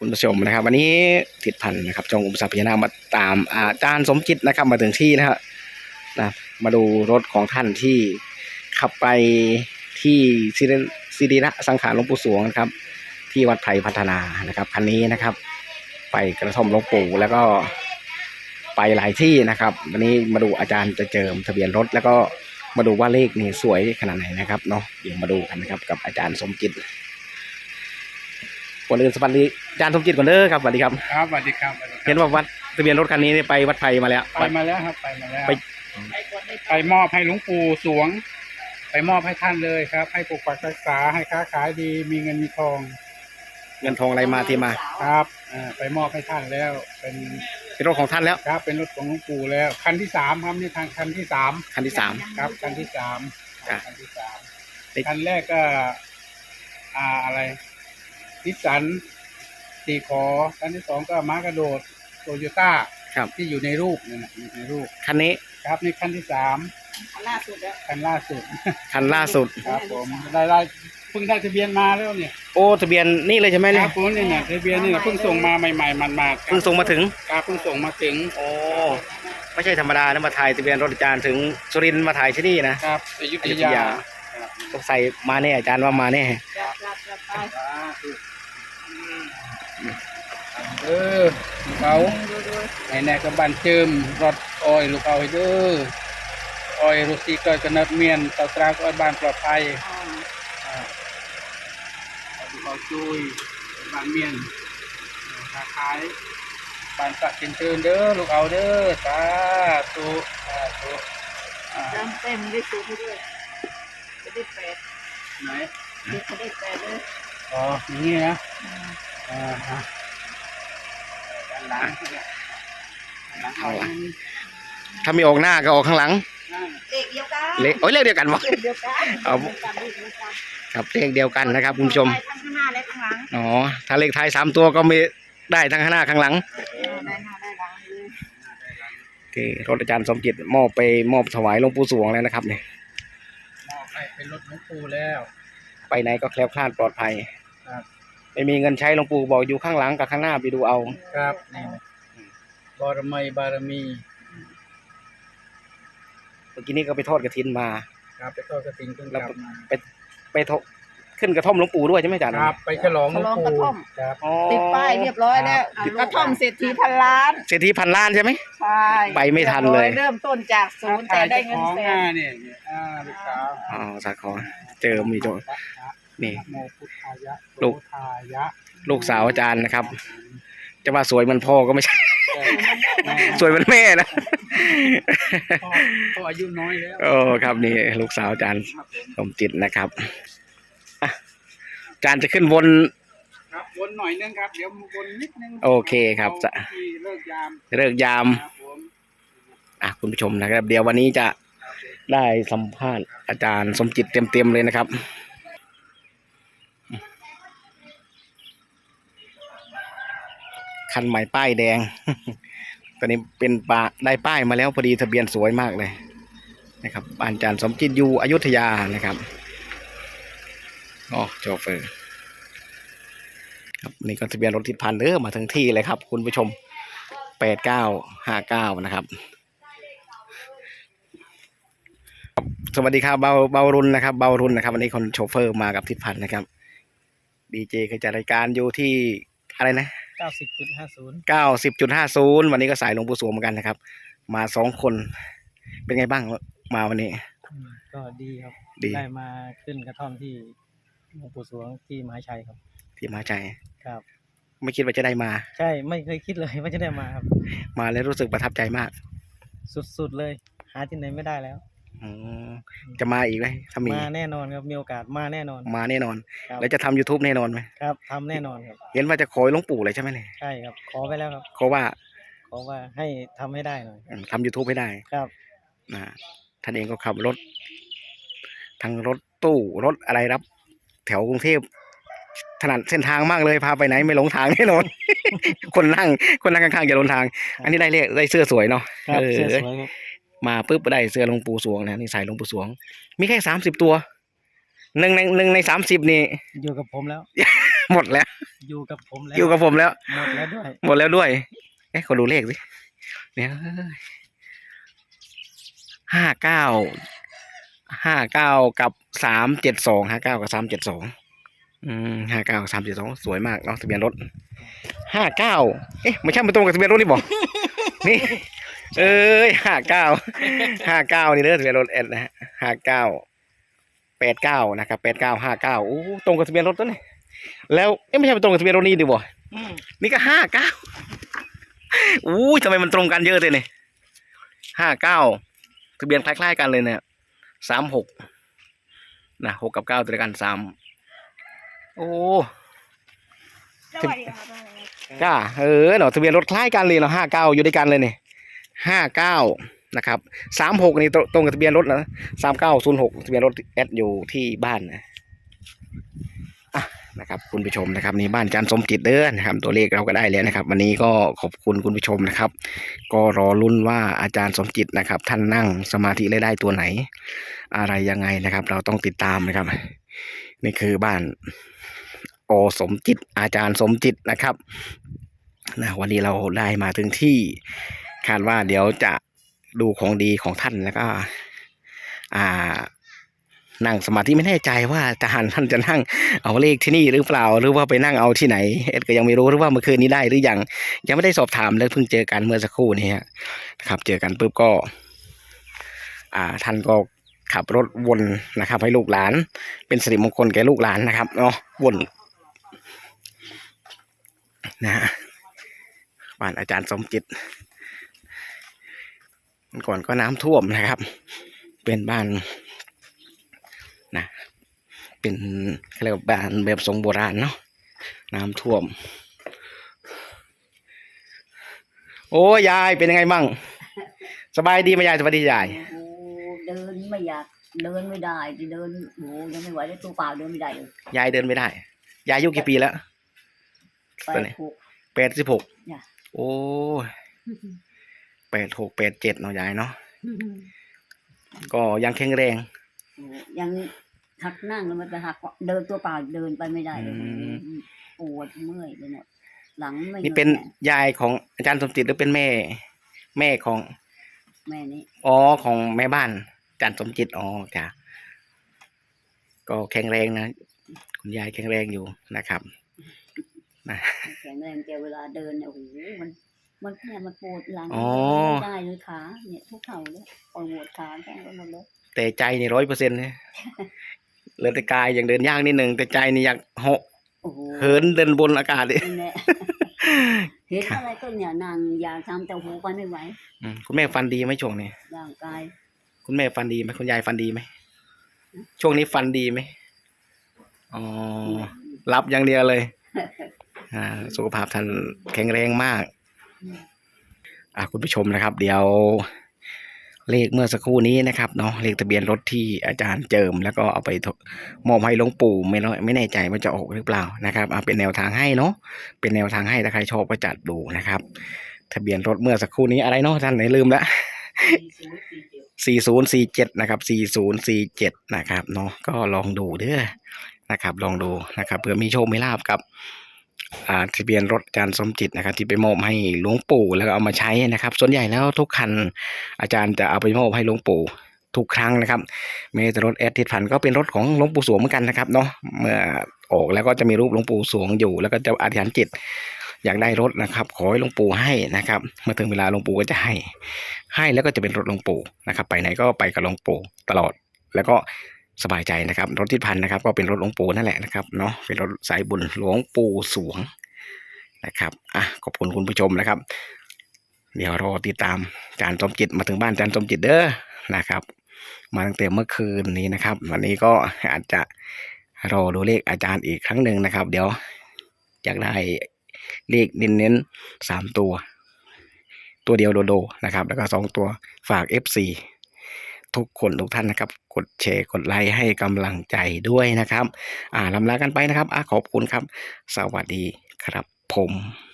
คุณผู้ชมนะครับ วันนี้ทิดพันนะครับจงอุปสรรคพญานาคมาตามอาจารย์สมจิตนะครับ มาถึงที่นะครับนะมาดูรถของท่านที่ขับไปที่สิริสิริระสังขารหลวงปู่สวงนะครับ ที่วัดไผ่พัฒนานะครับคันนี้นะครับ ไปกระท่อมหลวงปู่แล้วก็ไปหลายที่นะครับ วันนี้มาดูอาจารย์จะเจิมทะเบียนรถแล้วก็มาดูว่าเลขนี่สวยขนาดไหนนะครับเนาะเดี๋ยวมาดูกันนะครับกับอาจารย์สมจิต ก่อนอื่นสวัสดีอาจารย์สมจิตก่อนเด้อครับสวัสดีครับครับสวัสดีครับสวัสดีครับเห็นว่าวัดทะเบียนรถคันนี้นี่ไปวัดไผ่มาแล้ว ไปมาแล้วครับ ไปมาแล้วไป ไปมอบให้หลวงปู่สวง ไปมอบให้ท่านเลยครับ ให้ปกปักรักษาให้ค้าขายดีมีเงินมีทองเงินทองอะไรมาที่มาครับอ่าไปมอบให้ท่านแล้ว เป็นเป็นรถของท่านแล้ว ครับ เป็นรถของหลวงปู่แล้ว คันที่สามครับนี่ทางคันที่สามคันที่สาม ครับ คันที่สามอะ คันที่สามติดคันแรกก็ อ่าอะไร นิสสันสีขอคันที่สองก็ม้ากระโดดโตโยต้าครับ ที่อยู่ในรูปนั่นนะอยู่ในรูปคันนี้ครับนี่คันที่สามล่าสุดแล้วคันล่าสุด คันล่าสุด ครับผมได้ได้เพิ่งได้ทะเบียนมาแล้วเนี่ยโอ้ทะเบียนนี่เลยใช่ไหมคเนี่รัยบผมเนี่ยเนี่ยทะเบียนนี่นะเพิ่งส่งมาใหม่ๆมันมาเพิ่งส่งมาถึง ครับเพิ่งส่งมาถึงโอ้ไม่ใช่ธรรมดานะมาถ่ายทะเบียนรถอาจารย์ถึงสุรินทร์มาถ่ายที่นี่นะครับอยุธอยุธยายาต้องใส่มาแน่อาจารย์ว่ามาแน่ จับรับรับไป เออลูกเขาดูดูไหนแน่กับบันเจิมรถออยลูกเอาไว้เด้อออยรุสีก้อยกระนับเมียนตาตราก็อ้อยบ้านปลอดภัยอ่าอ่าเอาลูกเอาจุยบ้านเมียนค้าขายบ้านสักเชิญเชิญเด้อลูกเอาเด้อสาธุสาธุอ่าเติมเต็มได้สูตรให้ด้วยจะได้แปดไหนเด็กจะได้แปดเลยอ๋ออย่างนี้นะอืมอ่าฮะด้าน หลังเนี่ยด้านหลังเอาละถ้ามีออกหน้าก็ออกข้างหลัง นั่นเลขเดียวกันเลขโอ้ยเลขเดียวกันวะ เลขเดียวกันเอา เลขเดียวกันเลขเดียวกันครับเลขเดียวกันนะครับคุณผู้ชม ไปทั้งข้างหน้าและข้างหลังอ๋อ ถ้าเลขท้ายสามตัวก็มีได้ทั้งข้างหน้าข้างหลัง เออได้หน้าได้หลังเลยโอเครถอาจารย์สมจิตมอบไปมอบถวายหลวงปู่สวงแล้วนะครับเนี่ยมอบให้เป็นรถหลวงปู่แล้ว ไปไหนก็แคล้วคลาดปลอดภัย ครับ ไม่มีเงินใช้หลวงปู่บอกอยู่ข้างหลังกับข้างหน้าไปดูเอา ครับนี่บารมีบารมีเมื่อกี้นี้ก็ไปทอดกระถินมา ครับไปทอดกระถิ่นขึ้นกลับมาไปทอขึ้นกระท่อมหลวงปู่ด้วยใช่ไหมอาจารย์ครับ ไปฉลองหลวงปู่ครับอ๋อติดป้ายเรียบร้อยแล้วกระท่อมเศรษฐีพันล้านเศรษฐีพันล้านใช่ไหมใช่ไปไม่ทันเลย เริ่มต้นจากศูนย์แต่ได้เงินของแสอ่านเนี่ยเนี่ยอ่าลูกสาวอ๋อสาครเจอมีโจ นี่ นะโมพุทธายะลูกโสทายะลูกสาวอาจารย์นะครับ จะว่าสวยเหมันพ่อก็ไม่ใช่แม่สวยเหมันแม่นะ พ่อพ่ออายุน้อยแล้ว โอ้ครับนี่ลูกสาวอาจารย์ครับผมสมจิตนะครับอะอาจารย์จะขึ้นบนครับวนหน่อยนึงครับ เดี๋ยววนนิดนึงโอเคครับจะที่เลิกยามเลิกยาม ครับผมอะคุณผู้ชมนะครับ เดี๋ยววันนี้จะได้สัมภาษณ์อาจารย์สมจิตเต็มๆเลยนะครับ คันใหม่ป้ายแดง ตอนนี้เป็นปาได้ป้ายมาแล้วพอดีทะเบียนสวยมากเลยนะครับบ้านอาจารย์สมจิตอยู่อยุธยานะครับอ๋อโชเฟอร์ครับนี่ก็ทะเบียนรถทิศพันเด้อมาถึงที่เลยครับ คุณผู้ชมแปดเก้าห้าเก้านะครับ สวัสดีครับเบาเบารุนนะครับเบารุนนะครับ วันนี้คนโชเฟอร์มากับทิศพันธ์นะครับดีเจเคยจัดรายการอยู่ที่อะไรนะ เก้าสิบจุดห้าศูนย์เก้าสิบจุดห้าศูนย์วันนี้ก็สายหลวงปู่สวงเหมือนกันนะครับ มาสองคนเป็นไงบ้างมาวันนี้ ก็ดีครับ ดี ได้มาขึ้นกระท่อมที่หลวงปู่สวงที่มหาชัยครับ ที่มาใจครับ ไม่คิดว่าจะได้มา ใช่ไม่เคยคิดเลยว่าจะได้มาครับ มาแล้วรู้สึกประทับใจมาก สุดๆเลย หาที่ไหนไม่ได้แล้ว อืมจะมาอีกไหมถ้ามีมาแน่นอนครับมีโอกาสมาแน่นอน มาแน่นอน ครับ แล้วจะทำ youtube แน่นอนไหมครับทำแน่นอนครับ เห็นว่าจะขอหลวงปู่เลยใช่ไหมเนี่ยใช่ครับ ขอไปแล้วครับ เขาว่าขอว่าให้ทำให้ได้หน่อยอืมทำ youtube ให้ได้ ครับ นะท่านเองก็ขับรถ ทั้งรถตู้รถอะไรรับ แถวกรุงเทพถนัดเส้นทางมากเลยพาไปไหนไม่หลงทางแน่นอน คนนั่ง คนนั่งข้างๆอย่าหลงทาง อันนี้ได้เลขได้เสื้อสวยเนาะครับเออเสื้อสวยครับ มาปุ๊บได้เสื้อหลวงปู่สวงนะนี่ใส่หลวงปู่สวง มีแค่สามสิบตัวหนึ่งในหนึ่งในสามสิบนี่ อยู่กับผมแล้ว หมดแล้ว อยู่กับผมแล้ว อยู่กับผมแล้ว หมดแล้วด้วย หมดแล้วด้วยเอ๊ะขอดูเลขสิเนี่ยห้าเก้าห้าเก้ากับสามเจ็ดสองห้าเก้ากับสามเจ็ดสองอืมห้าเก้ากับสามเจ็ดสองสวยมากเนาะทะเบียนรถห้าเก้าเอ๊ะไม่ใช่มันตรงกับทะเบียนรถนี่บอกนี่ เอ้ยห้าเก้าห้าเก้านี่เด้อทะเบียนรถเอ็ดนะฮะห้าเก้าแปดเก้านะครับแปดเก้าห้าเก้าโอ้ตรงกับทะเบียนรถตัวนี่แล้วเอ๊ะไม่ใช่มันตรงกับทะเบียนรถนี่ดิบ่นี่ก็ห้าเก้าอู้ยทำไมมันตรงกันเยอะเลยเนี่ยห้าเก้าทะเบียนคล้าย ๆ กันเลยเนี่ยสามหกนะหกกับเก้าตัวเดียวกันสามโอ้สวัสดีครับก้าเออเนาะทะเบียนรถคล้ายกันเลยเนาะห้าเก้าอยู่ด้วยกันเลยเนี่ย ห้าเก้านะครับสามหกนี่ตรงกับทะเบียนรถนะสามเก้าศูนย์หกทะเบียนรถแอดอยู่ที่บ้านนะอะนะครับคุณผู้ชมนะครับนี่บ้านจันทร์สมจิตเด้อนะครับตัวเลขเราก็ได้แล้วนะครับ วันนี้ก็ขอบคุณคุณผู้ชมนะครับ ก็รอลุ้นว่าอาจารย์สมจิตนะครับ ท่านนั่งสมาธิได้ได้ตัวไหน อะไรยังไงนะครับ เราต้องติดตามนะครับ นี่คือบ้านโอสมจิตอาจารย์สมจิตนะครับนะวันนี้เราได้มาถึงที่ คาดว่าเดี๋ยวจะดูของดีของท่านแล้วก็ อ่า นั่งสมาธิไม่แน่ใจว่าอาจารท่านจะนั่งเอาเลขที่นี่หรือเปล่า หรือว่าไปนั่งเอาที่ไหน เอ็ดก็ยังไม่รู้หรือว่าเมื่อคืนนี้ได้หรือยังยังไม่ได้สอบถามเลยเพิ่งเจอกันเมื่อสักครู่นี้ครับ เจอกันปุ๊บก็ อ่า ท่านก็ขับรถวนนะครับ ให้ลูกหลาน เป็นสิริมงคลแก่ลูกหลานนะครับเนาะวนนะฮะบ้านอาจารย์สมจิต ก่อนก็น้ำท่วมนะครับ เป็นบ้านนะเป็นเขาเรียกว่าบ้านแบบทรงโบราณเนาะน้ำท่วม โอ้ยายเป็นยังไงบ้างสบายดีไหมยายสบายดียายโอ้เดินไม่อยากเดินไม่ได้ที่เดินโอ้ยังไม่ไหวเลยตัวเปล่าเดินไม่ได้เลยยายเดินไม่ได้ ยายอายุกี่ปีแล้วไปตัวนี้หกแปดสิบหกจ้ะโอ้ แปดหกแปดเจ็ดเนาะยายเนาะก็ยังแข็งแรงโอ้ยังหักนั่งแล้วมันไปหักเดินตัวเปล่าเดินไปไม่ได้เลยอืมปวดเมื่อยไปหมดหลังไม่นี่เป็นหยยายของอาจารย์สมจิตหรือเป็นแม่ แม่ของแม่นี่อ๋อของแม่บ้านอาจารย์สมจิตอ๋อจ้ะก็แข็งแรงนะคุณยายแข็งแรงอยู่นะครับนะแข็งแรงแต่เวลาเดินเนี่ยโอ้โหมัน มันแค่มันปวดหลังอ๋อ ไม่ได้เลยขาเนี่ยทุกเข่าเลยปวดขาแค่ไปหมดเลยแต่ใจนี่ร้อยเปอร์เซ็นต์เลยเหลือแต่กายยังเดินยากนิดหนึ่งแต่ใจนี่อยากเหาะโอ้โหเหินเดินบนอากาศเลยนั่นแหละเห็นอะไรก็เนี่ยนางอยากทำแต่หูไปไม่ไหวอืมคุณแม่ฟันดีไหมช่วงนี้ร่างกายคุณแม่ฟันดีไหมคุณยายฟันดีไหมช่วงนี้ฟันดีไหมอ๋อรับอย่างเดียวเลย อ่าสุขภาพท่านแข็งแรงมาก อ่าคุณผู้ชมนะครับ เดี๋ยวเลขเมื่อสักครู่นี้นะครับเนาะเลขทะเบียนรถที่อาจารย์เจิม แล้วก็เอาไปทมอบให้หลวงปู่ไม่น้อยไม่แน่ใจว่าจะออกหรือเปล่านะครับเอาเป็นแนวทางให้เนาะเป็นแนวทางให้ถ้าใครชอบก็จัดดูนะครับ ทะเบียนรถเมื่อสักครู่นี้อะไรเนาะท่านไหนลืมละสี่ศูนย์สี่เจ็ดนะครับสี่ศูนย์สี่เจ็ดนะครับเนาะก็ลองดูเด้อนะครับ ลองดูนะครับเผื่อมีโชคมีลาบกับ อ่าทะเบียนรถอาจารย์สมจิตนะครับ ที่ไปมอบให้หลวงปู่แล้วก็เอามาใช้นะครับ ส่วนใหญ่แล้วทุกคันอาจารย์จะเอาไปมอบให้หลวงปู่ทุกครั้งนะครับแม้แต่รถแอดทิดพันก็เป็นรถของหลวงปู่สวงเหมือนกันนะครับเนาะเมื่อออกแล้วก็จะมีรูปหลวงปู่สวงอยู่ แล้วก็จะอธิษฐานจิตอยากได้รถนะครับ ขอให้หลวงปู่ให้นะครับเมื่อถึงเวลาหลวงปู่ก็จะให้ ให้แล้วก็จะเป็นรถหลวงปู่นะครับ ไปไหนก็ไปกับหลวงปู่ตลอด แล้วก็ สบายใจนะครับ รถทิศพันนะครับ ก็เป็นรถหลวงปู่นั่นแหละนะครับเนาะเป็นรถสายบุญหลวงปู่สวงนะครับอะขอบคุณคุณผู้ชมนะครับ เดี๋ยวรอติดตามอาจารย์สมจิตมาถึงบ้านอาจารย์สมจิตเด้อนะครับ มาตั้งแต่เมื่อคืนนี้นะครับ วันนี้ก็อาจจะรอดูเลขอาจารย์อีกครั้งหนึ่งนะครับ เดี๋ยวอยากได้เลขเน้นๆสามตัว ตัวเดียวโดโดนะครับ แล้วก็สองตัวฝาก FC ทุกคนทุกท่านนะครับ ดแชร์กดไลค์ให้กำลังใจด้วยนะครับ อ่าลำลากันไปนะครับอ่าขอบคุณครับ สวัสดีครับผม